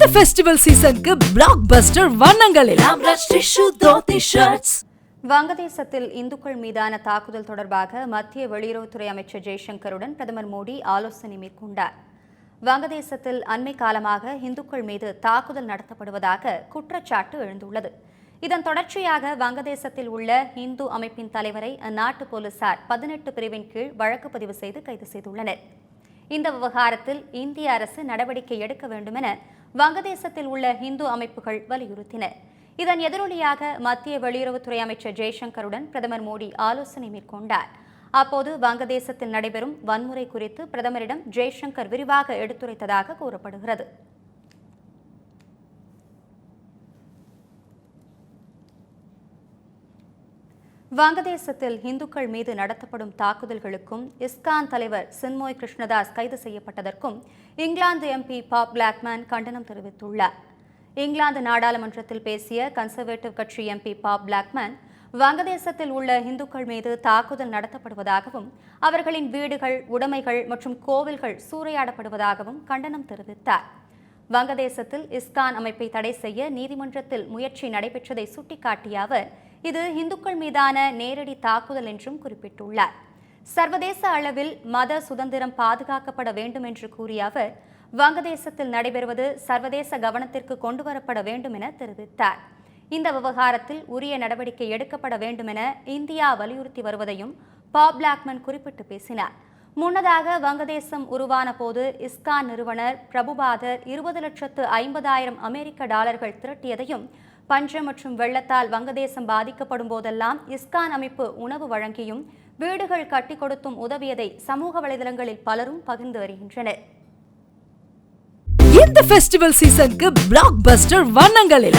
இந்த ஃபெஸ்டிவல் சீசனுக்கு பிளாக் பஸ்டர் வண்ணங்களில் வங்கதேசத்தில் இந்துக்கள் மீதான தாக்குதல் தொடர்பாக மத்திய வெளியுறவுத்துறை அமைச்சர் ஜெய்சங்கருடன் பிரதமர் மோடி ஆலோசனை மேற்கொண்டார். வங்கதேசத்தில் அண்மை காலமாக இந்துக்கள் மீது தாக்குதல் நடத்தப்படுவதாக குற்றச்சாட்டு எழுந்துள்ளது. இதன் தொடர்ச்சியாக வங்கதேசத்தில் உள்ள இந்து அமைப்பின் தலைவரை அந்நாட்டு போலீசார் பதினெட்டு பிரிவின் கீழ் வழக்கு பதிவு செய்து கைது செய்துள்ளனர். இந்த விவகாரத்தில் இந்திய அரசு நடவடிக்கை எடுக்க வேண்டுமென வங்கதேசத்தில் உள்ள இந்து அமைப்புகள் வலியுறுத்தின. இதன் எதிரொலியாக மத்திய வெளியுறவுத்துறை அமைச்சர் ஜெய்சங்கருடன் பிரதமர் மோடி ஆலோசனை மேற்கொண்டார். அப்போது வங்கதேசத்தில் நடைபெறும் வன்முறை குறித்து பிரதமரிடம் ஜெய்சங்கர் விரிவாக எடுத்துரைத்ததாக கூறப்படுகிறது. வங்கதேசத்தில் இந்துக்கள் மீது நடத்தப்படும் தாக்குதல்களுக்கும் இஸ்கான் தலைவர் சின்மோய் கிருஷ்ணதாஸ் கைது செய்யப்பட்டதற்கும் இங்கிலாந்து எம்பி பாப் பிளாக்மேன் கண்டனம் தெரிவித்துள்ளார். இங்கிலாந்து நாடாளுமன்றத்தில் பேசிய கன்சர்வேட்டிவ் கட்சி எம்பி பாப் பிளாக்மேன் வங்கதேசத்தில் உள்ள இந்துக்கள் மீது தாக்குதல் நடத்தப்படுவதாகவும் அவர்களின் வீடுகள் உடைமைகள் மற்றும் கோவில்கள் சூறையாடப்படுவதாகவும் கண்டனம் தெரிவித்தார். வங்கதேசத்தில் இஸ்கான் அமைப்பை தடை செய்ய நீதிமன்றத்தில் முயற்சி நடைபெற்றதை சுட்டிக்காட்டிய அவர் இது இந்துக்கள் மீதான நேரடி தாக்குதல் என்றும் குறிப்பிட்டுள்ளார். சர்வதேச அளவில் மத சுதந்திரம் பாதுகாக்கப்பட வேண்டும் என்று கூறிய அவர் வங்கதேசத்தில் நடைபெறுவது சர்வதேச கவனத்திற்கு கொண்டுவரப்பட வேண்டும் என தெரிவித்தார். இந்த விவகாரத்தில் உரிய நடவடிக்கை எடுக்கப்பட வேண்டும் என இந்தியா வலியுறுத்தி வருவதையும் பாப் பிளாக்மன் குறிப்பிட்டு பேசினார். முன்னதாக வங்கதேசம் உருவான போது இஸ்கான் நிறுவனர் பிரபுபாதர் இருபது லட்சத்து ஐம்பதாயிரம் அமெரிக்க டாலர்கள் திரட்டியதையும் பஞ்சம் மற்றும் வெள்ளத்தால் வங்கதேசம் பாதிக்கப்படும் போதெல்லாம் இஸ்கான் அமைப்பு உணவு வழங்கியும் வீடுகள் கட்டி கொடுத்தும் உதவியதை சமூக வலைதளங்களில் பலரும் பகிர்ந்து வருகின்றனர். இந்த ஃபெஸ்டிவல் சீசனுக்கு பிளாக் பஸ்டர் வண்ணங்களில்